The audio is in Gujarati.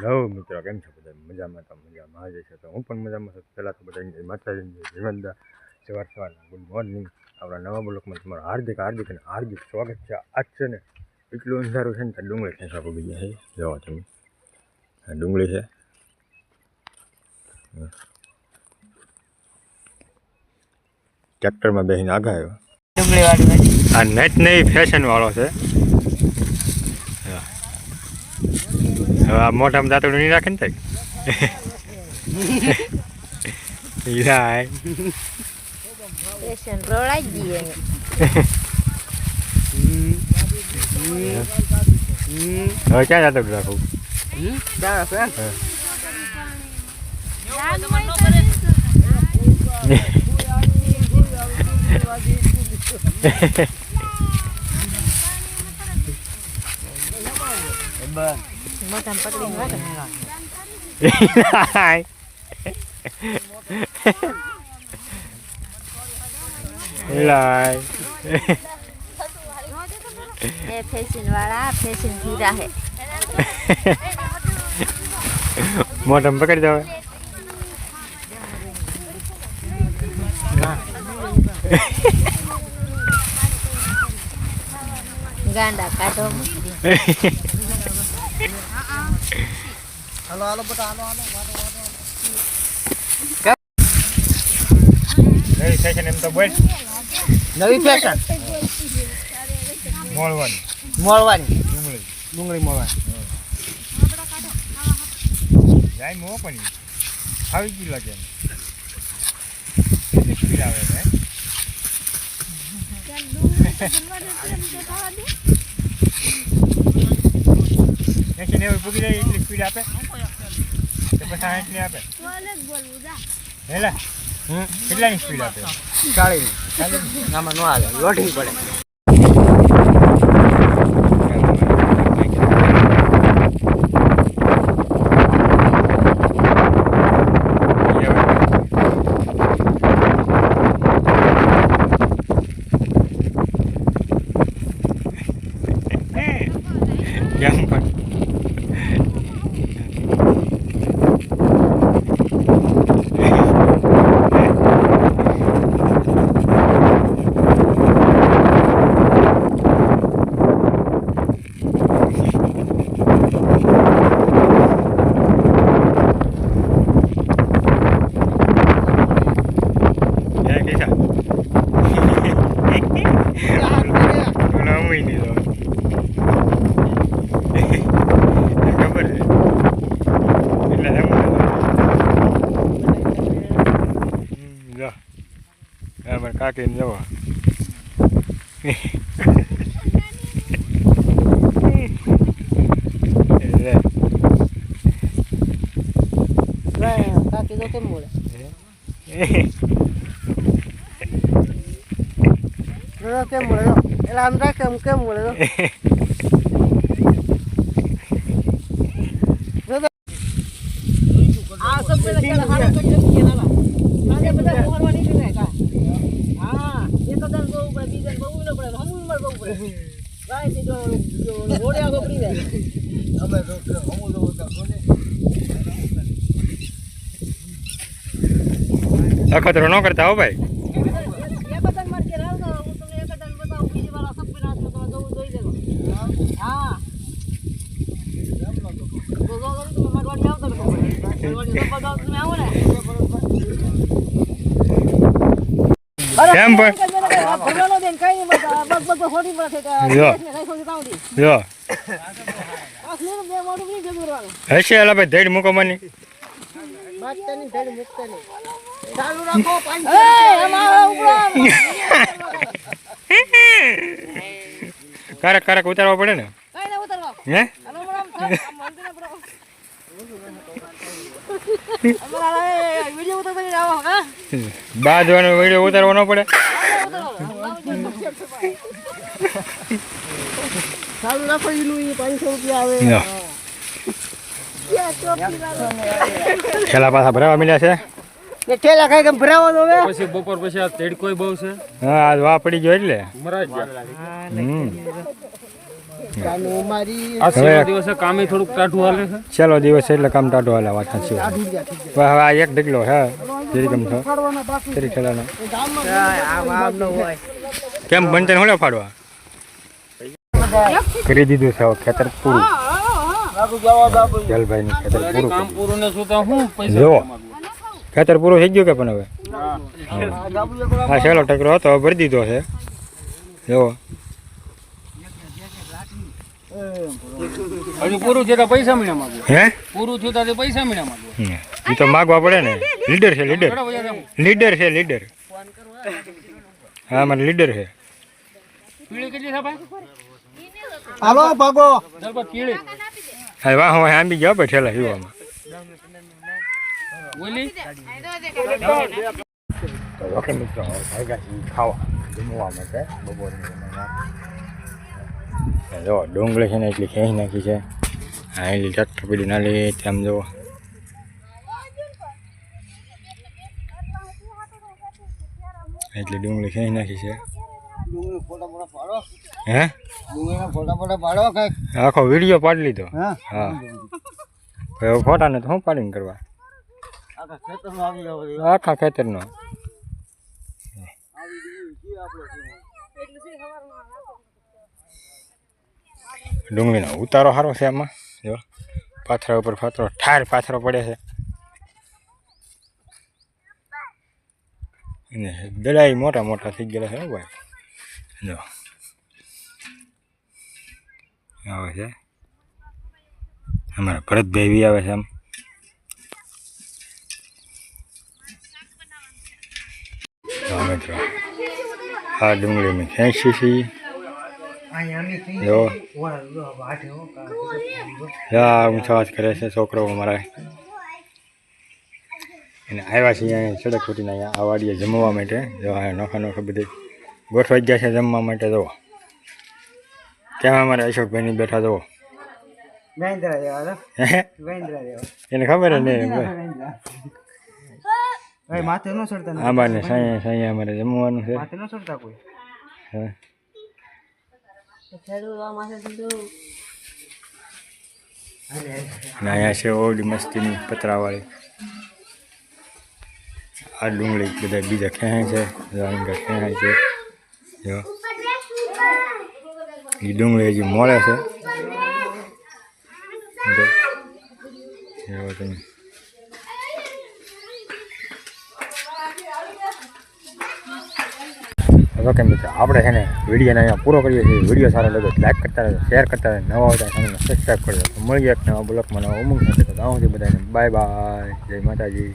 નવ મિત્રો કેમ છો બધા? મજામાં તો મજામાં. જ છે તો હું પણ મજામાં છું. પહેલાં તો બધા માતાજી જીવનદા સવાર સવારના ગુડ મોર્નિંગ. આપણા નવા બ્લોકમાં તમારું હાર્દિક હાર્દિક અને હાર્દિક સ્વાગત છે. આજ છે ને એટલું અંધારું છે ને ત્યાં ડુંગળી ખેંચવા પડી ગયા છે જોવો તમે. આ ડુંગળી છે. ટ્રેક્ટરમાં બેસીને આગા આવ્યો આ નેટ નહીં ફેશન વાળો છે હવે આ મોઢામાં દાંતડું નહીં રાખે ને થાય યાય પેશન રોડાઈ જઈએ હવે ક્યાં દાંતડું mới tâm bắt linh quá rồi này rồi đi lại ये फैशन वाला फैशन धीरा है मोटम पकड़ जाओ गांडा काटो પકડી હાલો હવે. ગાંડા કાઢો નવી ફેશન એમ તો બોલ. નવી ફેશન મોળવાની. મોળવાની. ડુંગળી. ડુંગળી મોળવાની. જાય મો પણ આવી ગયું લાગે આવે એસી નેવું પૂગી જાય એટલી સ્પીડ આપે? આ એટલી આપે. હેલા કેટલાની સ્પીડ આપે? ચાળી આમાં ન આવે. લોઢી પડે. કેમ અમારે કાકીને જવો કાકી તો કેમ બોલે કેમ બોલે એટલે આમ રાખ કેમ કેમ બોલે આ સબ પેલા હારા કરી દે નાલા આજે થી જો જો ઘોડિયા ગોપડી અમે તો હમ તો અખતરો ન કરતા હો ભાઈ. કેમ પણ જો. હશે એલા ભાઈ ધેડ કારક ઉતારવા પડે ને? હા? બાજવાનો વીડિયો ઉતારવો ન પડે? ચાલુ રાખો એનું એ પાંચસો રૂપિયા આવે. છેલ્લા પાછા ભરાવા મળ્યા છે? ને ઠેલા કઈ કેમ ભરાવો તો હવે. પછી બપોર પછી આ તેડકોય બહુ છે. હા આજ વા પડી ગયો એટલે. મરાજ આ દિવસે એટલે કામ ટાટો હાલે વાત સાચી હવે આ એક ઢગલો હે જેરી ગમ છો. તેરી ઠેલાનો કેમ બનતે હોળે ફાડવા? કરી દીધું છે ખેતર પૂરું. જલભાઈ નું ખેતર પૂરું પૂરું ને શું હું જો. ખેતર પૂરું થઈ ગયું કે પણ હવે? હા. છેલ્લો ટકરો હતો ભરી દીધો છે. જો હજુ પૂરું થયું પૈસા મળ્યા માંગુ હે? પૂરું થયું તો પૈસા મળ્યા માંગુ એ તો માગવા પડે ને. લીડર છે લીડર? લીડર છે લીડર. હા મને લીડર છે. કેટલી છે ભાઈ? હાલો ભાગો ચાલ કીળી હા વાહ વાહ આંબી ગયા ભાઈ ઠેલા યુવામાં બોલી તો ઓકે મિત્રો હવે ભાગ્યા છીએ ખાવા જમવા માટે બપોરની જમવામાં જો ડુંગળી છે ને એટલી ખેંચી નાખી છે હા એટલી ટ્રેક્ટર પીડી ના લે તેમ જો એટલી ડુંગળી ખેંચી નાખી છે હે? આખો વીડિયો પાડી લીધો? હા. ફોટા ને ફોટાને તો શું પાડીને કરવા? આખા ખેતર. નો ડુંગળીનો ઉતારો સારો છે આમાં. જો પાથરા ઉપર પાથરો ઠાર પાથરો પડે છે. અને દડાઈ મોટા મોટા થઈ ગયેલા છે ભાઈ. જો. આવે છે. અમારા ભરતભાઈ બી આવે છે આમ. મિત્રો, આ ડુંગળી મેં ખેંચી છીએ જો. યા કરે છે છોકરો અમારા. અને આવ્યા છીએ અહીંયા સડક ફૂટીને અહીંયા આ વાડીએ જમવા માટે. જો આ નોખા નોખા બધી ગોઠવાઈ ગયા છે જમવા માટે જો કેમ અમારે અશોકભાઈની બેઠા જો વેન્દ્રા દેવા હે? વેન્દ્રા દેવા. એને ખબર જ નહીં ભાઈ માથે નો ચડતા અમારે જમવાનું છે. માથે નો ચડતા કોઈ? હા. અહીંયા છે ઓલી મસ્તીની પતરાવાળી. આ ડુંગળી બધા બીજા ખેંચે છે જો છે. જો એ ડુંગળી હજી મળે છે. તમે. ઓકે મિત્રો આપણે છે ને વિડીયોને અહીંયા પૂરો કરીએ છીએ. વીડિયો સારો લાગે લાઈક કરતા રહેજો શેર કરતા રહેજો. નવા આવતા ચેનલને સબસ્ક્રાઈબ કરજો. મળીએ એક નવા બ્લોગમાં નવા ઉમંગ સાથે. તો બધાને. બાય બાય જય માતાજી.